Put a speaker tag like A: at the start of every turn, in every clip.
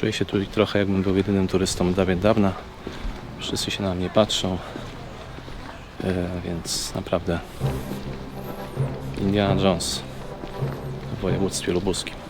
A: Czuję się tu trochę jakbym był jedynym turystą od dawna. Wszyscy się na mnie patrzą. E, więc naprawdę Indiana Jones w województwie lubuskim.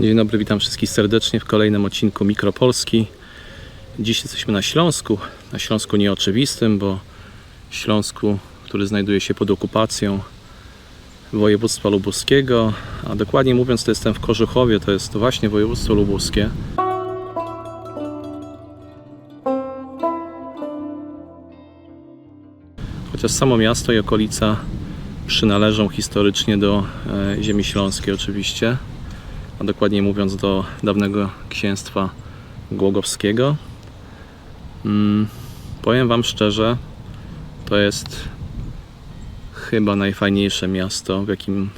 A: Dzień dobry, witam wszystkich serdecznie w kolejnym odcinku Mikropolski. Dziś jesteśmy na Śląsku, na Śląsku nieoczywistym, bo Śląsku, który znajduje się pod okupacją województwa lubuskiego, a dokładnie mówiąc to jestem w Kożuchowie, to jest właśnie województwo lubuskie. Chociaż samo miasto i okolica przynależą historycznie do e, ziemi śląskiej oczywiście a dokładniej mówiąc do dawnego księstwa głogowskiego. Mm, powiem Wam szczerze, to jest chyba najfajniejsze miasto, w jakim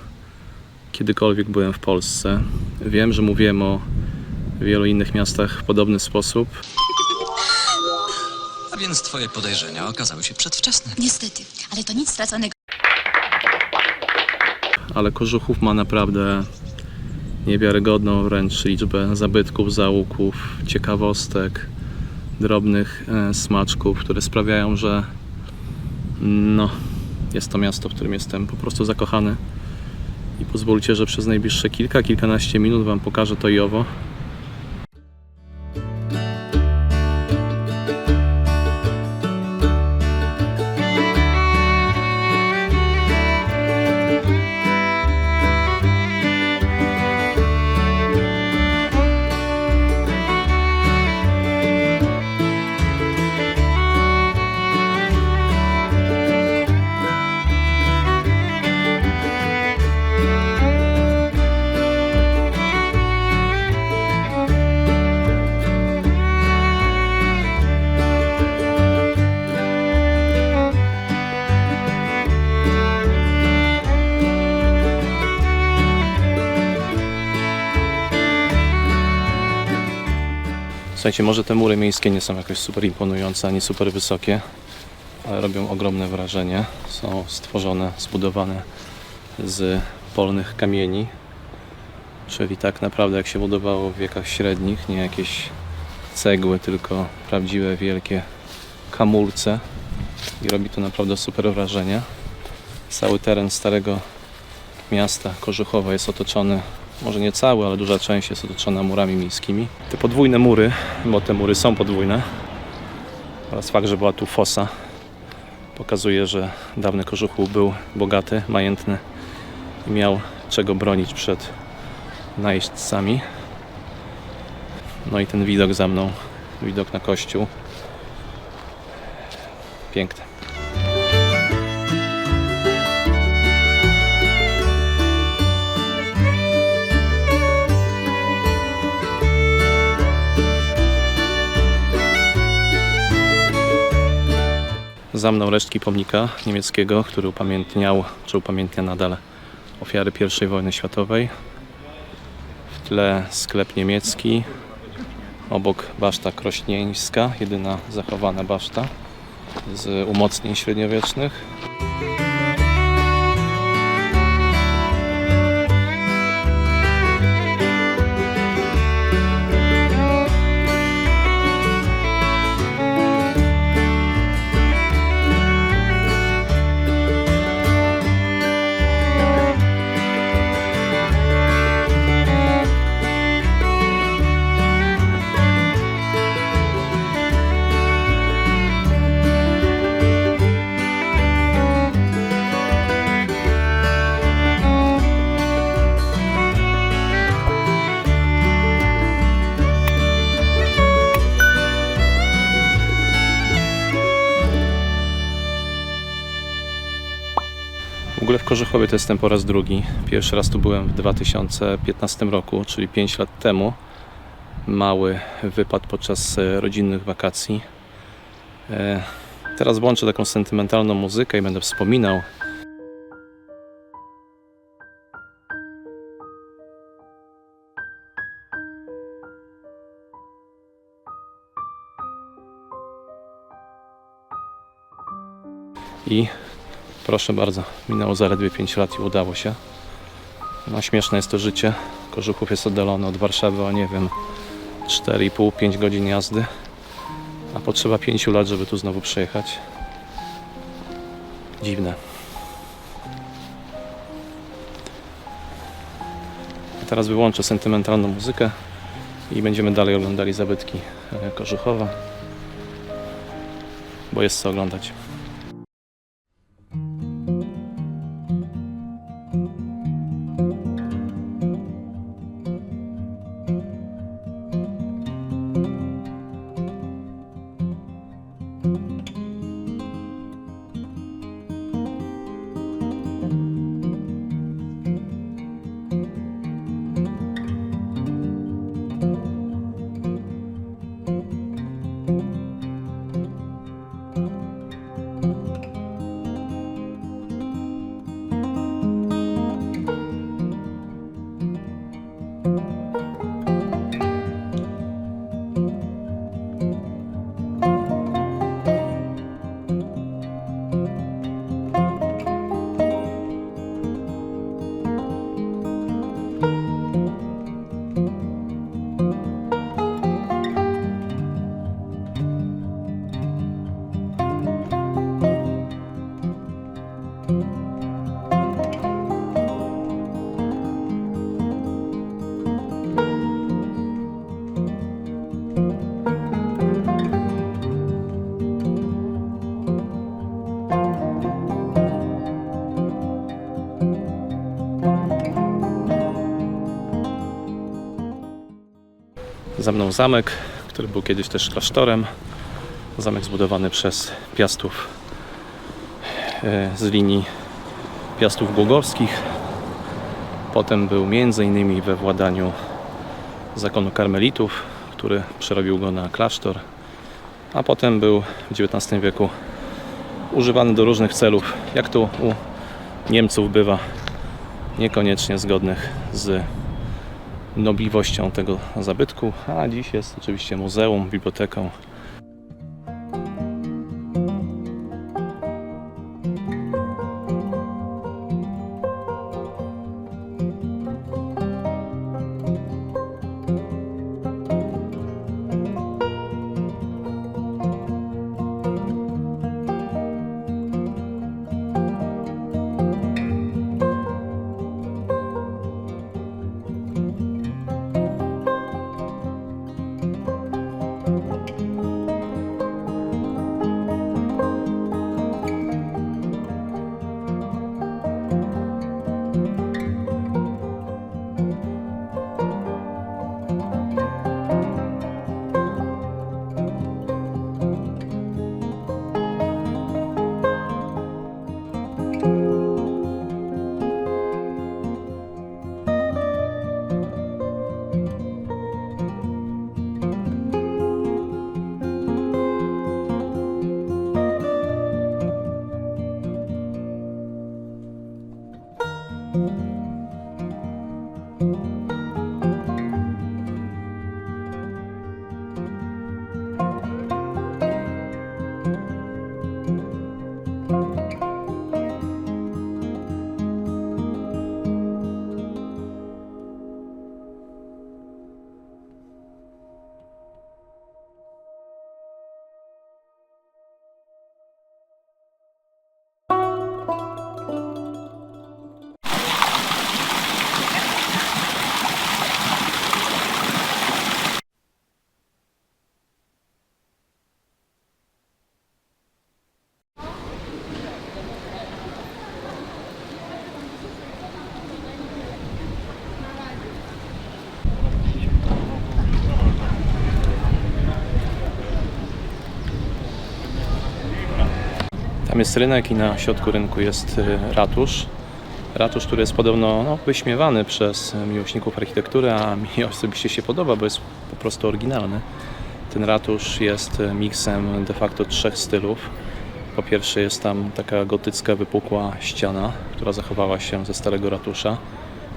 A: kiedykolwiek byłem w Polsce. Wiem, że mówiłem o wielu innych miastach w podobny sposób,
B: A więc twoje podejrzenia okazały się przedwczesne.
C: Niestety, ale to nic straconego.
A: ale Kożuchów ma naprawdę niewiarygodną wręcz liczbę zabytków, zaułków, ciekawostek, drobnych e, smaczków, które sprawiają, że no, jest to miasto, w którym jestem po prostu zakochany. I pozwólcie, że przez najbliższe kilka, kilkanaście minut Wam pokażę to i owo. Słuchajcie, może te mury miejskie nie są jakoś super imponujące ani super wysokie, ale robią ogromne wrażenie. Są stworzone, zbudowane z polnych kamieni, czyli tak naprawdę jak się budowało w wiekach średnich, nie jakieś cegły, tylko prawdziwe wielkie kamulce i robi to naprawdę super wrażenie. Cały teren starego miasta Kożuchowa jest otoczony może nie cały, ale duża część jest otoczona murami miejskimi. Te podwójne mury, bo te mury są podwójne, oraz fakt, że była tu fosa, pokazuje, że dawny Kożuchów był bogaty, majętny i miał czego bronić przed najeźdźcami. No i ten widok za mną, widok na kościół. Piękny. Za mną resztki pomnika niemieckiego, który upamiętniał, czy upamiętnia nadal ofiary I wojny światowej. W tle sklep niemiecki, obok baszta krośnieńska, jedyna zachowana baszta z umocnień średniowiecznych. Korzechowie to jestem po raz drugi. Pierwszy raz tu byłem w 2015 roku, czyli 5 lat temu. Mały wypad podczas e, rodzinnych wakacji. E, Teraz włączę taką sentymentalną muzykę i będę wspominał. I proszę bardzo, minęło zaledwie 5 lat i udało się. No śmieszne jest to życie. Kożuchów jest oddalony od Warszawy o nie wiem 4,5-5 godzin jazdy. A potrzeba 5 lat, żeby tu znowu przejechać. Dziwne. A teraz wyłączę sentymentalną muzykę i będziemy dalej oglądali zabytki e, Kożuchowa, bo jest co oglądać. Za mną zamek, który był kiedyś też klasztorem. Zamek zbudowany przez piastów z linii piastów głogowskich. Potem był innymi we władaniu zakonu karmelitów, który przerobił go na klasztor. A potem był w XIX wieku używany do różnych celów, jak tu u Niemców bywa, niekoniecznie zgodnych z nobliwością tego zabytku, a dziś jest oczywiście muzeum, biblioteką. Jest rynek i na środku rynku jest y, ratusz. Ratusz, który jest podobno no, wyśmiewany przez miłośników architektury, a mi osobiście się podoba, bo jest po prostu oryginalny. Ten ratusz jest miksem de facto trzech stylów. Po pierwsze jest tam taka gotycka, wypukła ściana, która zachowała się ze starego ratusza,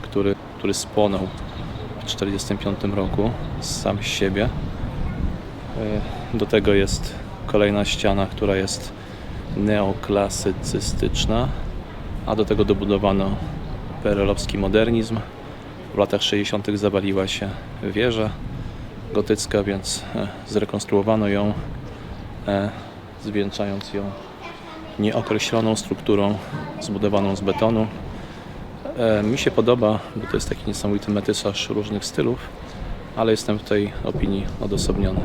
A: który, który spłonął w 1945 roku sam z siebie. Do tego jest kolejna ściana, która jest neoklasycystyczna, a do tego dobudowano perelowski modernizm. W latach 60. zawaliła się wieża gotycka, więc e, zrekonstruowano ją, e, zwieńczając ją nieokreśloną strukturą zbudowaną z betonu. E, Mi się podoba, bo to jest taki niesamowity metysaż różnych stylów, ale jestem w tej opinii odosobniony.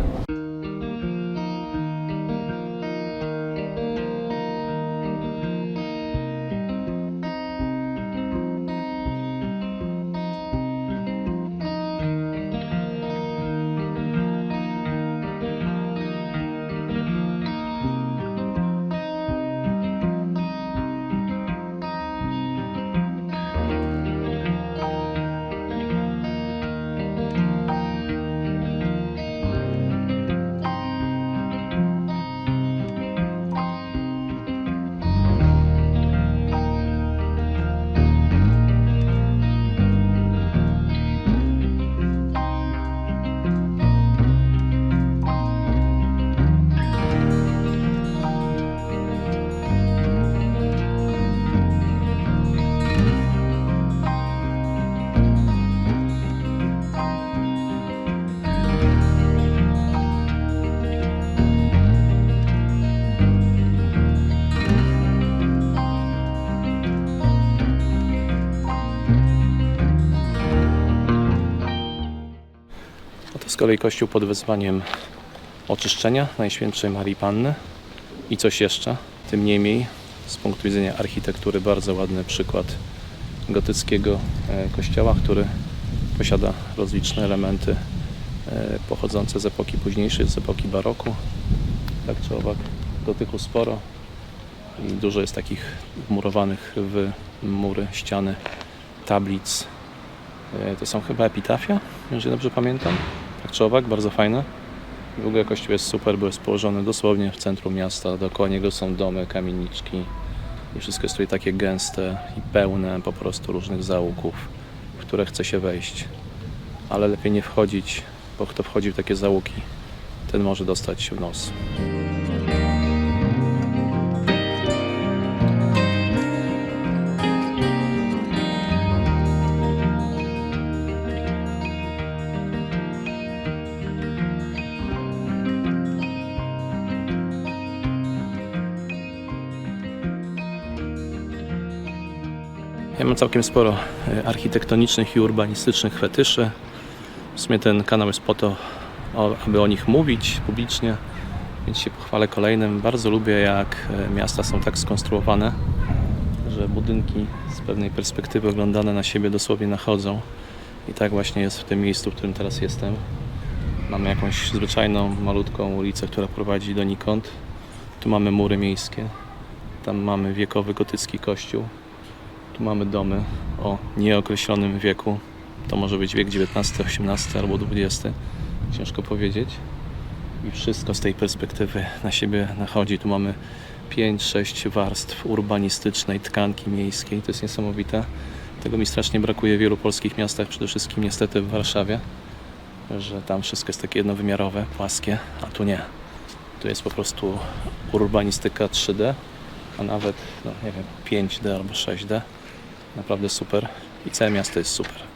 A: A to z kolei kościół pod wezwaniem oczyszczenia Najświętszej Marii Panny i coś jeszcze. Tym niemniej z punktu widzenia architektury bardzo ładny przykład gotyckiego e, kościoła, który posiada rozliczne elementy e, pochodzące z epoki późniejszej, z epoki baroku. Tak czy owak, gotyku sporo i dużo jest takich wmurowanych w mury, ściany tablic. E, To są chyba epitafia, jeżeli dobrze pamiętam. Tak czy owak, bardzo fajne. W ogóle kościół jest super, bo jest położony dosłownie w centrum miasta. Dookoła niego są domy, kamieniczki. I wszystko jest tutaj takie gęste i pełne po prostu różnych załuków, w które chce się wejść. Ale lepiej nie wchodzić, bo kto wchodzi w takie załuki, ten może dostać w nos. Ja mam całkiem sporo e, architektonicznych i urbanistycznych fetyszy. W sumie ten kanał jest po to, aby o nich mówić publicznie, więc się pochwalę kolejnym. Bardzo lubię, jak e, miasta są tak skonstruowane, że budynki z pewnej perspektywy oglądane na siebie dosłownie nachodzą. I tak właśnie jest w tym miejscu, w którym teraz jestem. Mamy jakąś zwyczajną, malutką ulicę, która prowadzi donikąd. Tu mamy mury miejskie, tam mamy wiekowy gotycki kościół. Tu mamy domy o nieokreślonym wieku. To może być wiek XIX, XVIII albo XX. Ciężko powiedzieć. I wszystko z tej perspektywy na siebie nachodzi. Tu mamy 5-6 warstw urbanistycznej tkanki miejskiej. To jest niesamowite. Tego mi strasznie brakuje w wielu polskich miastach, przede wszystkim niestety w Warszawie, że tam wszystko jest takie jednowymiarowe, płaskie, a tu nie. Tu jest po prostu urbanistyka 3D, a nawet, no nie wiem, 5D albo 6D. Naprawdę super. I całe miasto jest super.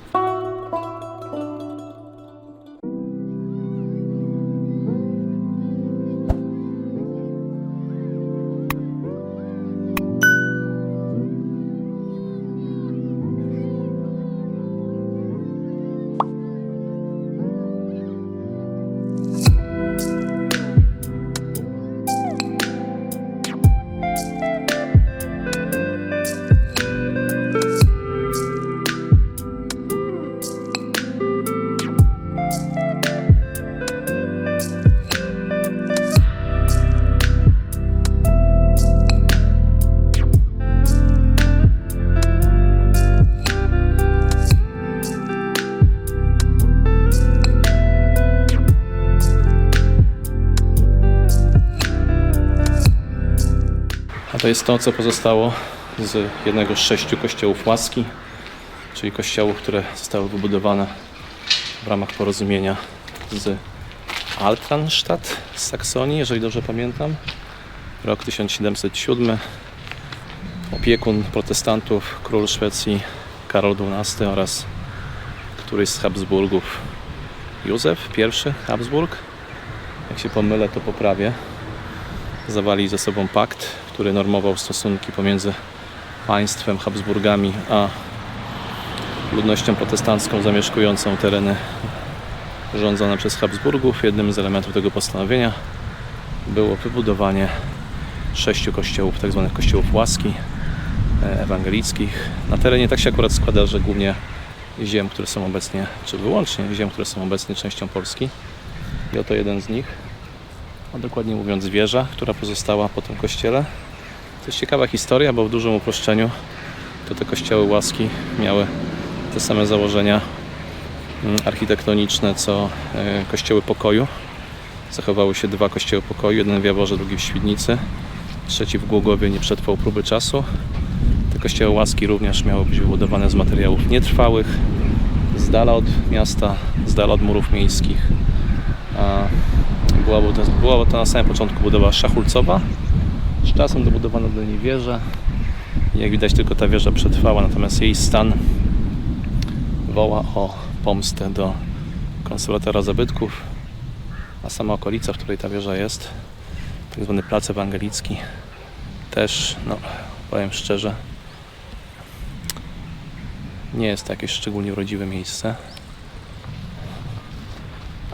A: To jest to, co pozostało z jednego z sześciu kościołów łaski, czyli kościołów, które zostały wybudowane w ramach porozumienia z Altanstadt z Saksonii, jeżeli dobrze pamiętam. Rok 1707. Opiekun protestantów, król Szwecji Karol XII oraz któryś z Habsburgów Józef I Habsburg. Jak się pomylę, to poprawię. Zawali ze sobą pakt, który normował stosunki pomiędzy państwem Habsburgami a ludnością protestancką zamieszkującą tereny rządzone przez Habsburgów. Jednym z elementów tego postanowienia było wybudowanie sześciu kościołów, tak zwanych kościołów łaski e, ewangelickich. Na terenie tak się akurat składa, że głównie ziem, które są obecnie, czy wyłącznie ziem, które są obecnie częścią Polski. I oto jeden z nich, a dokładnie mówiąc wieża, która pozostała po tym kościele. To jest ciekawa historia, bo w dużym uproszczeniu to te kościoły łaski miały te same założenia mm, architektoniczne co e, kościoły pokoju. Zachowały się dwa kościoły pokoju, jeden w Jaworze, drugi w Świdnicy. Trzeci w Głogowie nie przetrwał próby czasu. Te kościoły łaski również miały być wybudowane z materiałów nietrwałych, z dala od miasta, z dala od murów miejskich. A była, to, była to na samym początku budowa szachulcowa. Z czasem dobudowano do niej wieżę. Jak widać tylko ta wieża przetrwała, natomiast jej stan woła o pomstę do konserwatora zabytków, a sama okolica, w której ta wieża jest, tak zwany plac ewangelicki, też, no, powiem szczerze, nie jest to jakieś szczególnie urodziwe miejsce,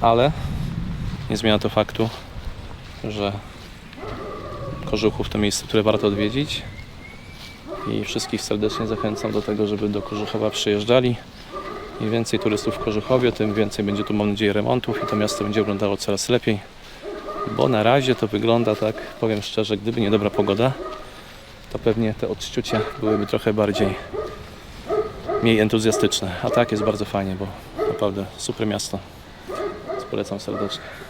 A: ale nie zmienia to faktu, że Kożuchów to miejsce, które warto odwiedzić i wszystkich serdecznie zachęcam do tego, żeby do Kożuchowa przyjeżdżali. Im więcej turystów w Kożuchowie, tym więcej będzie tu, mam nadzieję, remontów i to miasto będzie wyglądało coraz lepiej. Bo na razie to wygląda tak, powiem szczerze, gdyby nie dobra pogoda, to pewnie te odczucia byłyby trochę bardziej mniej entuzjastyczne. A tak jest bardzo fajnie, bo naprawdę super miasto. Polecam serdecznie.